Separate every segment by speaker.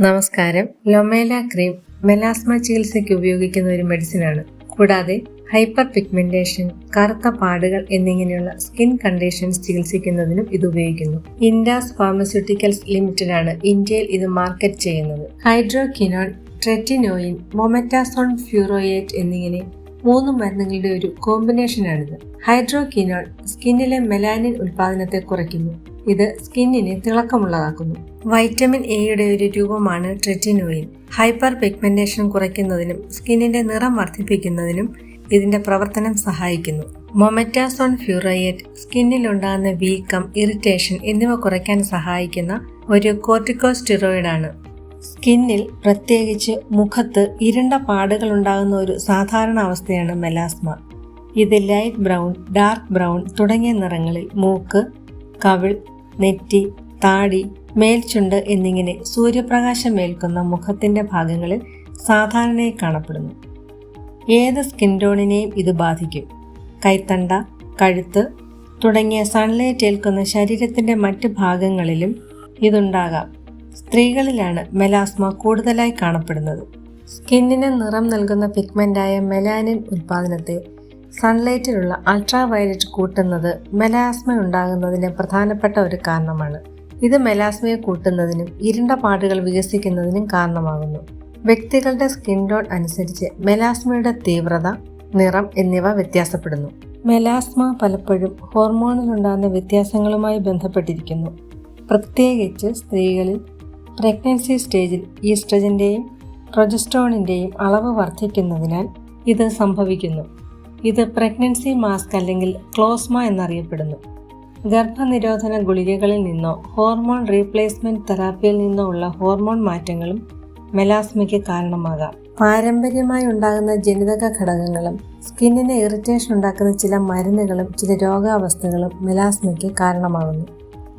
Speaker 1: നമസ്കാരം. ലൊമേല cream melasma ചികിത്സയ്ക്ക് ഉപയോഗിക്കുന്ന ഒരു മെഡിസിനാണ്. കൂടാതെ ഹൈപ്പർ പിഗ്മെന്റേഷൻ കറുത്ത പാടുകൾ എന്നിങ്ങനെയുള്ള സ്കിൻ കണ്ടീഷൻസ് ചികിത്സിക്കുന്നതിനും ഇത് ഉപയോഗിക്കുന്നു. ഇൻഡാസ് ഫാർമസ്യൂട്ടിക്കൽസ് ലിമിറ്റഡ് ആണ് ഇന്ത്യയിൽ ഇത് മാർക്കറ്റ് ചെയ്യുന്നത്. ഹൈഡ്രോക്കിനോൺ ട്രെറ്റിനോയിൻ മൊമെറ്റാസോൺ ഫ്യൂറോയേറ്റ് എന്നിങ്ങനെ മൂന്ന് മരുന്നുകളുടെ ഒരു കോമ്പിനേഷനാണിത് ഹൈഡ്രോക്വിനോൺ സ്കിന്നിലെ മെലാനിൻ ഉൽപാദനത്തെ കുറയ്ക്കുന്നു. ഇത് സ്കിന്നിനെ തിളക്കമുള്ളതാക്കുന്നു. വൈറ്റമിൻ എയുടെ ഒരു രൂപമാണ് ട്രെറ്റിനോയിൻ ഹൈപ്പർ പിഗ്മെന്റേഷൻ കുറയ്ക്കുന്നതിനും സ്കിന്നിന്റെ നിറം വർദ്ധിപ്പിക്കുന്നതിനും ഇതിന്റെ പ്രവർത്തനം സഹായിക്കുന്നു. മൊമറ്റാസോൺ ഫ്യൂറയേറ്റ് സ്കിന്നിലുണ്ടാകുന്ന വീക്കം ഇറിറ്റേഷൻ എന്നിവ കുറയ്ക്കാൻ സഹായിക്കുന്ന ഒരു കോർട്ടിക്കോസ്റ്റിറോയിഡാണ് സ്കിന്നിൽ പ്രത്യേകിച്ച് മുഖത്ത് ഇരുണ്ട പാടുകൾ ഉണ്ടാകുന്ന ഒരു സാധാരണ അവസ്ഥയാണ് മെലാസ്മ. ഇത് ലൈറ്റ് ബ്രൗൺ ഡാർക്ക് ബ്രൗൺ തുടങ്ങിയ നിറങ്ങളിൽ മൂക്ക് കവിൾ നെറ്റി താടി മേൽചുണ്ട് എന്നിങ്ങനെ സൂര്യപ്രകാശം ഏൽക്കുന്ന മുഖത്തിന്റെ ഭാഗങ്ങളിൽ സാധാരണയായി കാണപ്പെടുന്നു. ഏത് സ്കിൻ ടോണിനെയും ഇത് ബാധിക്കും. കൈത്തണ്ട കഴുത്ത് തുടങ്ങിയ സൺലൈറ്റ് ഏൽക്കുന്ന ശരീരത്തിന്റെ മറ്റ് ഭാഗങ്ങളിലും ഇതുണ്ടാകാം. സ്ത്രീകളിലാണ് മെലാസ്മ കൂടുതലായി കാണപ്പെടുന്നത്. സ്കിന്നിന് നിറം നൽകുന്ന പിഗ്മെന്റായ മെലാനിൻ ഉൽപാദനത്തെ സൺലൈറ്റിലുള്ള അൾട്രാ വയലറ്റ് കൂട്ടുന്നത് മെലാസ്മ ഉണ്ടാകുന്നതിന് പ്രധാനപ്പെട്ട ഒരു കാരണമാണ്. ഇത് മെലാസ്മയെ കൂട്ടുന്നതിനും ഇരുണ്ട പാടുകൾ വികസിക്കുന്നതിനും കാരണമാകുന്നു. വ്യക്തികളുടെ സ്കിൻ ടോൺ അനുസരിച്ച് മെലാസ്മയുടെ തീവ്രത നിറം എന്നിവ വ്യത്യാസപ്പെടുന്നു. മെലാസ്മ പലപ്പോഴും ഹോർമോണിലുണ്ടാകുന്ന വ്യത്യാസങ്ങളുമായി ബന്ധപ്പെട്ടിരിക്കുന്നു. പ്രത്യേകിച്ച് സ്ത്രീകളിൽ പ്രഗ്നൻസി സ്റ്റേജിൽ ഈസ്ട്രജന്റെയും പ്രൊജസ്ട്രോണിന്റെയും അളവ് വർദ്ധിക്കുന്നതിനാൽ ഇത് സംഭവിക്കുന്നു. ഇത് പ്രഗ്നൻസി മാസ്ക് അല്ലെങ്കിൽ ക്ലോസ്മ എന്നറിയപ്പെടുന്നു. ഗർഭനിരോധന ഗുളികകളിൽ നിന്നോ ഹോർമോൺ റീപ്ലേസ്മെന്റ് തെറാപ്പിയിൽ നിന്നോ ഉള്ള ഹോർമോൺ മാറ്റങ്ങളും മെലാസ്മയ്ക്ക് കാരണമാകാം. പാരമ്പര്യമായി ഉണ്ടാകുന്ന ജനിതക ഘടകങ്ങളും സ്കിന്നിന് ഇറിറ്റേഷൻ ഉണ്ടാക്കുന്ന ചില മരുന്നുകളും ചില രോഗാവസ്ഥകളും മെലാസ്മയ്ക്ക് കാരണമാകുന്നു.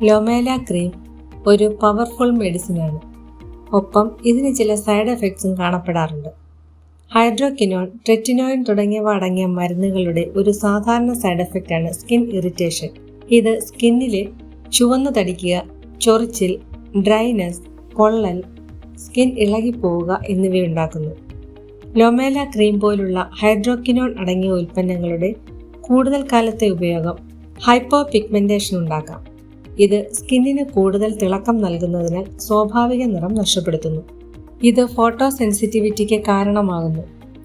Speaker 1: ലൊമേല ക്രീം ഒരു പവർഫുൾ മെഡിസിനാണ് ഒപ്പം ഇതിന് ചില സൈഡ് എഫക്ട്സും കാണപ്പെടാറുണ്ട്. ഹൈഡ്രോക്കിനോൺ ട്രെറ്റിനോയിൻ തുടങ്ങിയവ അടങ്ങിയ മരുന്നുകളുടെ ഒരു സാധാരണ സൈഡ് എഫക്റ്റാണ് സ്കിൻ ഇറിറ്റേഷൻ ഇത് സ്കിന്നിലെ ചുവന്നു തടിക്കുക ചൊറിച്ചിൽ ഡ്രൈനസ് പൊള്ളൽ സ്കിൻ ഇളകിപ്പോവുക എന്നിവയുണ്ടാക്കുന്നു. ലൊമേല ക്രീം പോലുള്ള ഹൈഡ്രോക്കിനോൺ അടങ്ങിയ ഉൽപ്പന്നങ്ങളുടെ കൂടുതൽ കാലത്തെ ഉപയോഗം ഹൈപ്പോ പിഗ്മെന്റേഷൻ ഉണ്ടാക്കാം. ഇത് സ്കിന്നിന് കൂടുതൽ തിളക്കം നൽകുന്നതിനാൽ സ്വാഭാവിക നിറം നഷ്ടപ്പെടുത്തുന്നു. ഇത് ഫോട്ടോ സെൻസിറ്റിവിറ്റിക്ക് കാരണമാകുന്നു.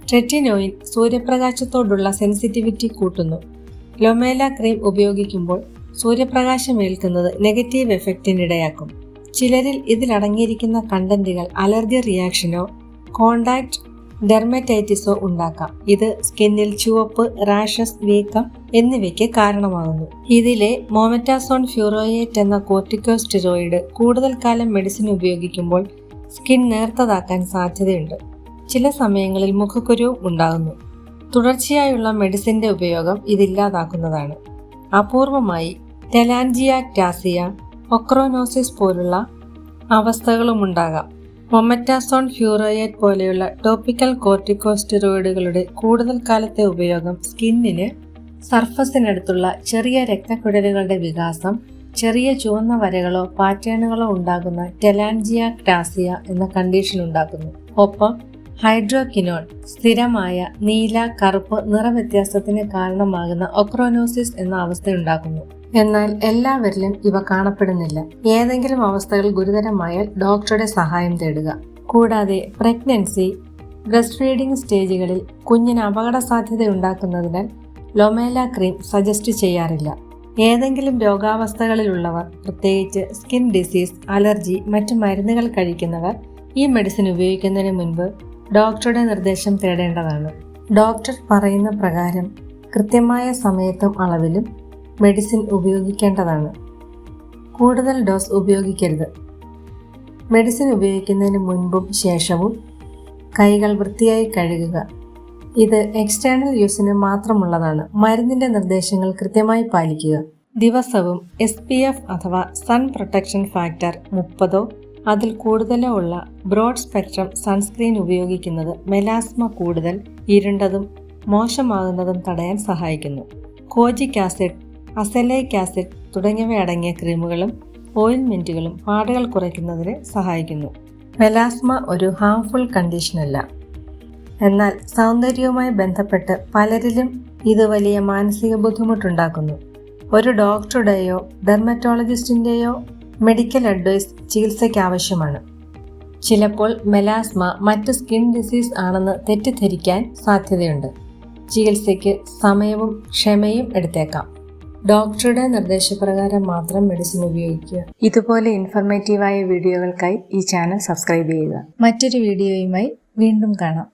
Speaker 1: ട്രെറ്റിനോയിൻ സൂര്യപ്രകാശത്തോടുള്ള സെൻസിറ്റിവിറ്റി കൂട്ടുന്നു. ലൊമേല ക്രീം ഉപയോഗിക്കുമ്പോൾ സൂര്യപ്രകാശം ഏൽക്കുന്നത് നെഗറ്റീവ് എഫക്റ്റിനിടയാക്കും. ചിലരിൽ ഇതിലടങ്ങിയിരിക്കുന്ന കണ്ടന്റുകൾ അലർജി റിയാക്ഷനോ കോണ്ടാക്ട് ഡെർമറ്റൈറ്റിസോ ഉണ്ടാക്കാം. ഇത് സ്കിന്നിൽ ചുവപ്പ് റാഷസ് വീക്കം എന്നിവയ്ക്ക് കാരണമാകുന്നു. ഇതിലെ മോമറ്റാസോൺ ഫ്യൂറോയേറ്റ് എന്ന കോർട്ടിക്കോസ്റ്റിറോയിഡ് കൂടുതൽ കാലം മെഡിസിൻ ഉപയോഗിക്കുമ്പോൾ സ്കിൻ നേർത്തതാക്കാൻ സാധ്യതയുണ്ട്. ചില സമയങ്ങളിൽ മുഖക്കുരുവും ഉണ്ടാകുന്നു. തുടർച്ചയായുള്ള മെഡിസിന്റെ ഉപയോഗം ഇതില്ലാതാക്കുന്നതാണ്. അപൂർവമായി ടെലാൻജിയാക്ടാസിയ ഒക്രോനോസിസ് പോലുള്ള അവസ്ഥകളും ഉണ്ടാകാം മൊമറ്റാസോൺ ഹ്യൂറോയേറ്റ് പോലെയുള്ള ടോപ്പിക്കൽ കോർട്ടിക്കോസ്റ്റെറോയിഡുകളുടെ കൂടുതൽ കാലത്തെ ഉപയോഗം സ്കിന്നിന് സർഫസിനടുത്തുള്ള ചെറിയ രക്തക്കുഴലുകളുടെ വികാസം ചെറിയ ചുവന്ന വരകളോ പാറ്റേണുകളോ ഉണ്ടാകുന്ന ടെലാൻജിയ ക്ടാസിയ എന്ന കണ്ടീഷൻ ഉണ്ടാക്കുന്നു ഒപ്പം ഹൈഡ്രോക്കിനോൺ സ്ഥിരമായ നീല കറുപ്പ് നിറവ്യത്യാസത്തിന് കാരണമാകുന്ന ഒക്രോനോസിസ് എന്ന അവസ്ഥയുണ്ടാക്കുന്നു എന്നാൽ എല്ലാവരിലും ഇവ കാണപ്പെടുന്നില്ല. ഏതെങ്കിലും അവസ്ഥകൾ ഗുരുതരമായാൽ ഡോക്ടറുടെ സഹായം തേടുക. കൂടാതെ പ്രഗ്നൻസി ബ്രസ്റ്റ് ഫീഡിംഗ് സ്റ്റേജുകളിൽ കുഞ്ഞിന് അപകട സാധ്യത ഉണ്ടാക്കുന്നതിനാൽ ലൊമേല ക്രീം സജസ്റ്റ് ചെയ്യാറില്ല. ഏതെങ്കിലും രോഗാവസ്ഥകളിലുള്ളവർ പ്രത്യേകിച്ച് സ്കിൻ ഡിസീസ് അലർജി മറ്റു മരുന്നുകൾ കഴിക്കുന്നവർ ഈ മെഡിസിൻ ഉപയോഗിക്കുന്നതിന് മുൻപ് ഡോക്ടറുടെ നിർദ്ദേശം തേടേണ്ടതാണ്. ഡോക്ടർ പറയുന്ന പ്രകാരം കൃത്യമായ സമയത്തും അളവിലും മെഡിസിൻ ഉപയോഗിക്കേണ്ടതാണ്. കൂടുതൽ ഡോസ് ഉപയോഗിക്കരുത്. മെഡിസിൻ ഉപയോഗിക്കുന്നതിന് മുൻപും ശേഷവും കൈകൾ വൃത്തിയായി കഴുകുക. ഇത് എക്സ്റ്റേണൽ യൂസിന് മാത്രമുള്ളതാണ്. മരുന്നിന്റെ നിർദ്ദേശങ്ങൾ കൃത്യമായി പാലിക്കുക. ദിവസവും എസ് അഥവാ സൺ പ്രൊട്ടക്ഷൻ ഫാക്ടർ മുപ്പതോ അതിൽ കൂടുതലോ ഉള്ള ബ്രോഡ് സ്പെക്ട്രം സൺസ്ക്രീൻ ഉപയോഗിക്കുന്നത് മെലാസ്മ കൂടുതൽ ഇരുണ്ടതും മോശമാകുന്നതും തടയാൻ സഹായിക്കുന്നു. കോജിക് ആസിഡ് അസലൈക് ആസിഡ് തുടങ്ങിയവ അടങ്ങിയ ക്രീമുകളും ഓയിൻമെന്റുകളും പാടുകൾ കുറയ്ക്കുന്നതിന് സഹായിക്കുന്നു. മെലാസ്മ ഒരു ഹാംഫുൾ കണ്ടീഷനല്ല. എന്നാൽ സൗന്ദര്യവുമായി ബന്ധപ്പെട്ട് പലരിലും ഇത് വലിയ മാനസിക ബുദ്ധിമുട്ടുണ്ടാക്കുന്നു. ഒരു ഡോക്ടറുടെയോ ഡെർമറ്റോളജിസ്റ്റിന്റെയോ മെഡിക്കൽ അഡ്വൈസ് ചികിത്സയ്ക്ക് ആവശ്യമാണ് ചിലപ്പോൾ മെലാസ്മ മറ്റ് സ്കിൻ ഡിസീസ് ആണെന്ന് തെറ്റിദ്ധരിക്കാൻ സാധ്യതയുണ്ട്. ചികിത്സയ്ക്ക് സമയവും ക്ഷമയും എടുത്തേക്കാം. ഡോക്ടറുടെ നിർദ്ദേശപ്രകാരം മാത്രം മെഡിസിൻ ഉപയോഗിക്കുക. ഇതുപോലെ ഇൻഫർമേറ്റീവായ വീഡിയോകൾക്കായി ഈ ചാനൽ സബ്സ്ക്രൈബ് ചെയ്യുക. മറ്റൊരു വീഡിയോയുമായി വീണ്ടും കാണാം.